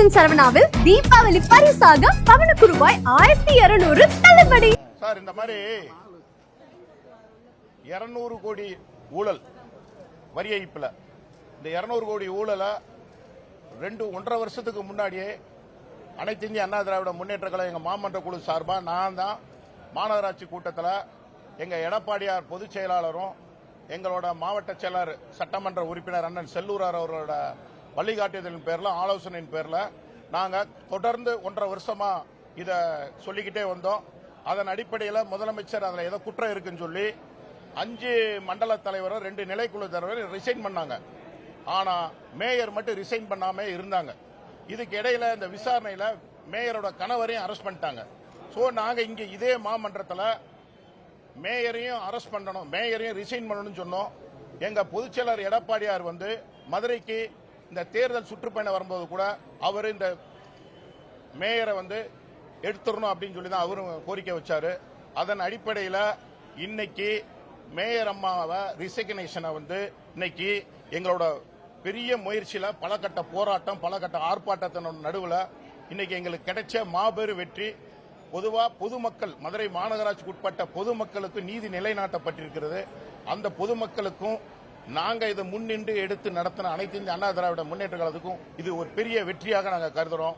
Season சரவணாவில் Deepavali பரிசாக பவனுக்கு ரூபாய் ஆயிரத்தி இருநூறு தள்ளுபடி. சார் இந்த மாதிரி இருநூறு கோடி ஊழல் வரி ஏய்ப்புல. இந்த இருநூறு கோடி ஊழலை ரெண்டு ஒன்றரை வருஷத்துக்கு முன்னாடியே அனைத்து இந்திய அண்ணா திராவிட முன்னேற்ற கழகம் எங்கள் மாமன்ற குழு சார்பாக நான் தான் மாநகராட்சி கூட்டத்தில் எங்க எடப்பாடியார் பொதுச் செயலாளரும் எங்களோட மாவட்ட செயலர் சட்டமன்ற உறுப்பினர் அண்ணன் செல்லூரார் அவர்களோட வழிகாட்டுதலின் பேரில் ஆலோசனையின் பேரில் நாங்கள் தொடர்ந்து ஒன்றரை வருஷமாக இதை சொல்லிக்கிட்டே வந்தோம். அதன் அடிப்படையில் முதலமைச்சர் அதில் ஏதோ குற்றம் இருக்குன்னு சொல்லி அஞ்சு மண்டல தலைவரும் ரெண்டு நிலைக்குழு தலைவரும் ரிசைன் பண்ணாங்க. ஆனால் மேயர் மட்டும் ரிசைன் பண்ணாம இருந்தாங்க. இதுக்கு இடையில இந்த விசாரணையில் மேயரோட கணவரையும் அரெஸ்ட் பண்ணிட்டாங்க. ஸோ நாங்கள் இங்கே இதே மாமன்றத்தில் மேயரையும் அரெஸ்ட் பண்ணணும் மேயரையும் ரிசைன் பண்ணணும்னு சொன்னோம். எங்கள் பொதுச்செயலர் எடப்பாடியார் வந்து மதுரைக்கு இந்த தேர்தல் சுற்றுப்பயணம் வரும்போது கூட அவர் இந்த மேயரை வந்து எடுத்துடணும் அப்படின்னு சொல்லி தான் அவரும் கோரிக்கை வச்சாரு. அதன் அடிப்படையில் இன்னைக்கு மேயர் அம்மாவை ரிசக்னேஷனை வந்து இன்னைக்கு எங்களோட பெரிய முயற்சியில் பல கட்ட போராட்டம் பல கட்ட ஆர்ப்பாட்டத்தின் நடுவில் இன்னைக்கு எங்களுக்கு கிடைச்ச மாபெரும் வெற்றி பொதுவாக பொதுமக்கள் மதுரை மாநகராட்சிக்கு உட்பட்ட பொதுமக்களுக்கு நீதி நிலைநாட்டப்பட்டிருக்கிறது. அந்த பொதுமக்களுக்கும் நாங்க இதை முன்னின்று எடுத்து நடத்தின அனைத்து இந்திய அண்ணா திராவிட முன்னேற்ற கழகத்துக்கும் இது ஒரு பெரிய வெற்றியாக நாங்க கருதுறோம்.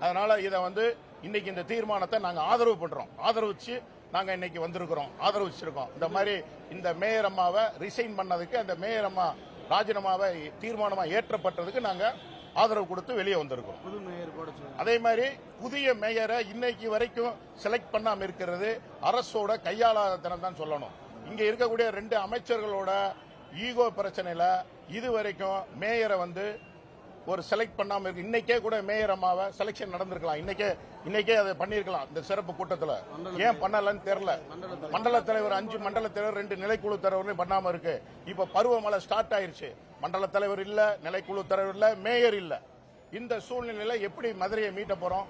அதனால இதை வந்து இன்னைக்கு இந்த தீர்மானத்தை நாங்க ஆதரவு பண்றோம். ஆதரவிச்சு நாங்க இன்னைக்கு வந்திருக்கிறோம். ஆதரவிச்சிருக்கோம் இந்த மாதிரி இந்த மேயர் அம்மாவை ரிசைன் பண்ணதுக்கு அந்த மேயர் அம்மா ராஜினாமாவை தீர்மானமா ஏற்றப்பட்டதுக்கு நாங்க ஆதரவு கொடுத்து வெளியே வந்திருக்கிறோம். சொல்லுங்க. அதே மாதிரி புதிய மேயரை இன்னைக்கு வரைக்கும் செலக்ட் பண்ணாம இருக்கிறது அரசோட கையாளாத தினம் தான் சொல்லணும். இங்க இருக்கக்கூடிய ரெண்டு அமைச்சர்களோட ஈகோ பிரச்சனையில இது வரைக்கும் மேயரை வந்து ஒரு செலக்ட் பண்ணாம இருக்கு. இன்னைக்கே கூட மேயர் அம்மாவை செலக்ஷன் நடந்திருக்கலாம். இன்னைக்கே இன்னைக்கே அதை பண்ணிருக்கலாம். இந்த சிறப்பு கூட்டத்துல. ஏன் பண்ணலன்னு தெரியல. மண்டல தலைவர் அஞ்சு மண்டல தலைவர் ரெண்டு நிலைக்குழு தலைவரும் பண்ணாம இருக்கு. இப்ப பருவமழை ஸ்டார்ட் ஆயிருச்சு. மண்டல தலைவர் இல்ல நிலைக்குழு தலைவர் இல்ல மேயர் இல்ல. இந்த சூழ்நிலையில எப்படி மதுரையை மீட்ட போறோம்?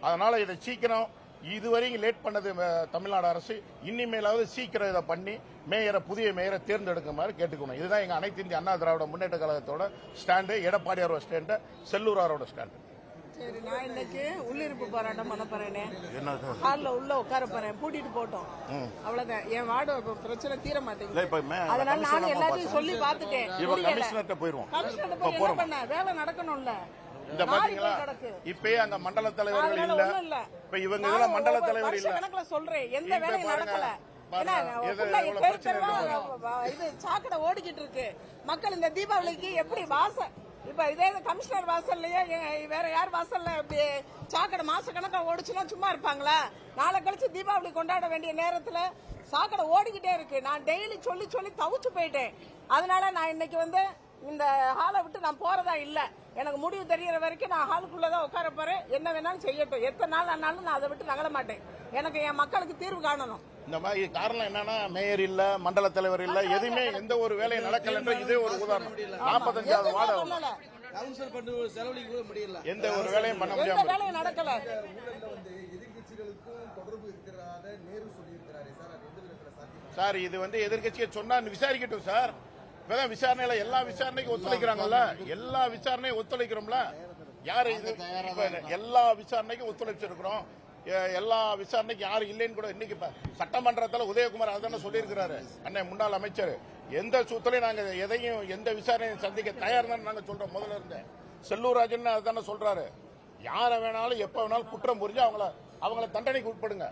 அதனால இதை சீக்கிரம் இதுவரைக்கும் லேட் பண்ணது தமிழ்நாடு அரசு. இனிமேலாவது சீக்கிரம் இதை பண்ணி மேயரை புதிய மேயரை தேர்ந்தெடுக்குமாறு கேட்டுக்கணும். இதுதான் எங்க அனைத்து இந்திய அண்ணா திராவிட முன்னேற்ற கழகத்தோட ஸ்டாண்டு எடப்பாடியாரோட ஸ்டாண்டு செல்லூராரோட ஸ்டாண்டு சரி நான் இன்னைக்கு உள்ளிருப்பு போராட்டம் பண்ண போறேனே. ஹால்ல உள்ள உட்கார போறேன். பூட்டிட்டு போட்டோம். அவ்வளவுதான். என் வார்டு பிரச்சனை தீர மாட்டேங்குது. அதனால கமிஷனர் நான் அம்மா எல்லாத்தையும். சொல்லி பாத்துட்டேன் கமிஷனர்கிட்ட போயிருவோம். கமிஷனர் இப்ப போய் என்ன போறோம்? பண்ண? வேலை நடக்கணும்ல. இந்த பாத்தீங்களா. இப்பயே அங்க மண்டல தலைவர்கள் இல்ல. இப்ப இவங்க இதுல மண்டல தலைவர் இல்ல? கணக்குல சொல்றேன். எந்த வேலையும் நடக்கல. இது சாக்கடை ஓடிக்கிட்டு இருக்கு. மக்கள் இந்த தீபாவளிக்கு எப்படி வாசல் இப்ப இதே கமிஷனர் வாசல்லையே வேற யார் வாசல்ல இப்படி சாக்கடை மாச கணக்கா ஓடிச்சுன்னா சும்மா இருப்பாங்களா? நாளை கழிச்சு தீபாவளி கொண்டாட வேண்டிய நேரத்துல சாக்கடை ஓடிக்கிட்டே இருக்கு. நான் டெய்லி சொல்லி சொல்லி தவிச்சு போயிட்டேன். அதனால நான் இன்னைக்கு வந்து இந்த ஹாலை விட்டு நான் போறதா இல்ல. எனக்கு முடிவு தெரியற வரைக்கும் நான் ஹாலுக்குள்ளதான் உட்கார போறேன். என்ன வேணாலும் செய்யட்டும். எத்தனை நாள் ஆனாலும் நான் அதை விட்டு நகல மாட்டேன். எனக்கு என் மக்களுக்கு தீர்வு காணணும். இந்த மாதிரி காரணம் என்னன்னா மேயர் இல்ல மண்டல தலைவர் இல்ல எதுவுமே எந்த ஒரு வேலையும் நடக்கலன்ற இதே ஒரு உதாரணம். நாற்பத்தஞ்சாவது வார்டு. கவுன்சில் பண்ணி செலவழிக்க கூட முடியல. எந்த ஒரு வேலையும் பண்ண எந்த முடியாம. வேலையும் நடக்கல. சார் இது வந்து எதிர்க்கட்சியை சொன்னா விசாரிக்கட்டும் சார். இப்பதான் விசாரணையில எல்லா விசாரணைக்கும் ஒத்துழைக்கிறாங்கல்ல? எல்லா விசாரணையும் ஒத்துழைக்கிறோம்ல? யாரு இது? எல்லா விசாரணைக்கும் ஒத்துழைச்சிருக்கிறோம். எல்லா விசாரணைக்கும் யாரும் இல்லைன்னு கூட இன்னைக்கு இப்ப சட்டமன்றத்துல உதயகுமார் அதான சொல்லியிருக்கிறாரு. அண்ணன் முன்னாள் அமைச்சர். எந்த சூத்திலையும் நாங்க எதையும் எந்த விசாரணையும் சந்திக்க தயார் தான் நாங்க சொல்றோம் முதல்ல இருந்தே. செல்லூர் ராஜன் சொல்றாரு. யாரை வேணாலும் எப்ப வேணாலும் குற்றம் புரிஞ்சு அவங்கள அவங்கள தண்டனைக்கு உட்படுங்க.